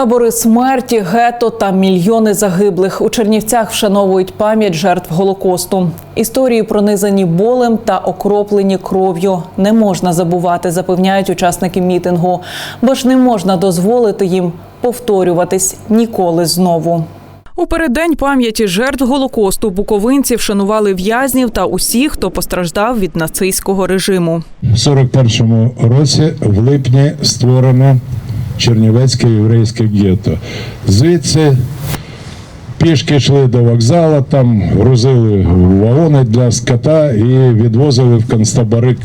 Табори смерті, гето та мільйони загиблих у Чернівцях вшановують пам'ять жертв голокосту. Історії пронизані болем та окроплені кров'ю. Не можна забувати, запевняють учасники мітингу, бо ж не можна дозволити їм повторюватись ніколи знову. У переддень пам'яті жертв голокосту буковинці вшанували в'язнів та усіх, хто постраждав від нацистського режиму. В 41-му році в липні створено Чернівецьке єврейське гетто. Звідси пішки йшли до вокзалу, там грузили вагони для скота і відвозили в концтабори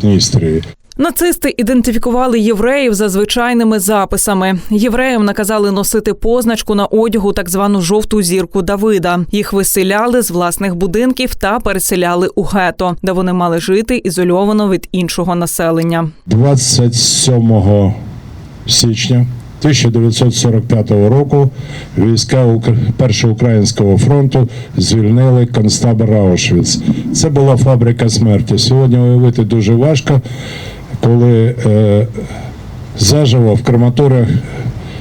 Дністрії. Нацисти ідентифікували євреїв за звичайними записами. Євреям наказали носити позначку на одягу, так звану жовту зірку Давида. Їх виселяли з власних будинків та переселяли у гето, де вони мали жити ізольовано від іншого населення. 27 січня 1945 року війська Першого українського фронту звільнили концтабор Аушвіц. Це була фабрика смерті. Сьогодні уявити дуже важко, коли е, заживо в крематоріях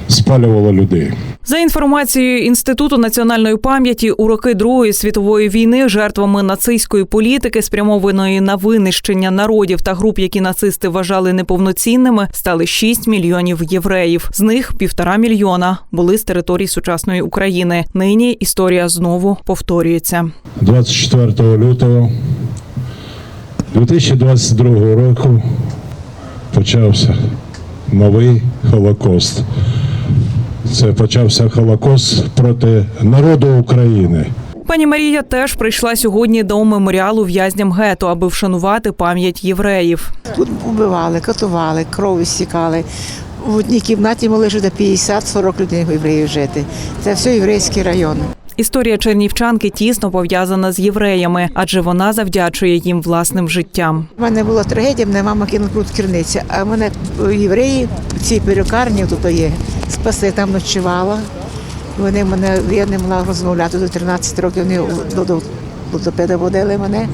спалювало людей. За інформацією інституту національної пам'яті, у роки Другої світової війни жертвами нацистської політики, спрямованої на винищення народів та груп, які нацисти вважали неповноцінними, стали 6 мільйонів євреїв. З них півтора мільйона були з територій сучасної України. Нині історія знову повторюється. 24 лютого 2022 року почався новий Холокост. Це почався Холокост проти народу України. Пані Марія теж прийшла сьогодні до меморіалу в'язням гетто, аби вшанувати пам'ять євреїв. Тут убивали, катували, кров стікали. В одній кімнаті могли жити 50-40 людей євреїв жити. Це все єврейський район. Історія чернівчанки тісно пов'язана з євреями, адже вона завдячує їм власним життям. У мене була трагедія, мене мама кинула тут керниця, а в мене євреї в цій перукарні тут є. Спасли, я там ночувала. Вони мене, я не могла розмовляти до 13 років, вони до, логопеда водили мене,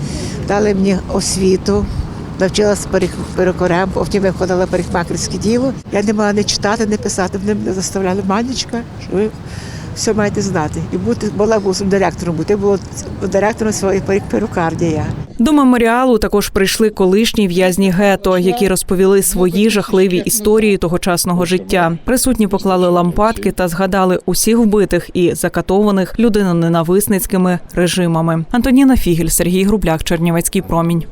дали мені освіту. Навчилася перек- перукарям, потім я входила парикмахерське діло. Я не могла не читати, не писати. Вони мене заставляли манічка, що ви все маєте знати. І бути була директором, бути було директором своєї перук- перукарні я. До меморіалу також прийшли колишні в'язні гето, які розповіли свої жахливі історії тогочасного життя. Присутні поклали лампадки та згадали усіх вбитих і закатованих людиноненависницькими режимами. Антоніна Фігель, Сергій Грубляк, Чернівецький промінь.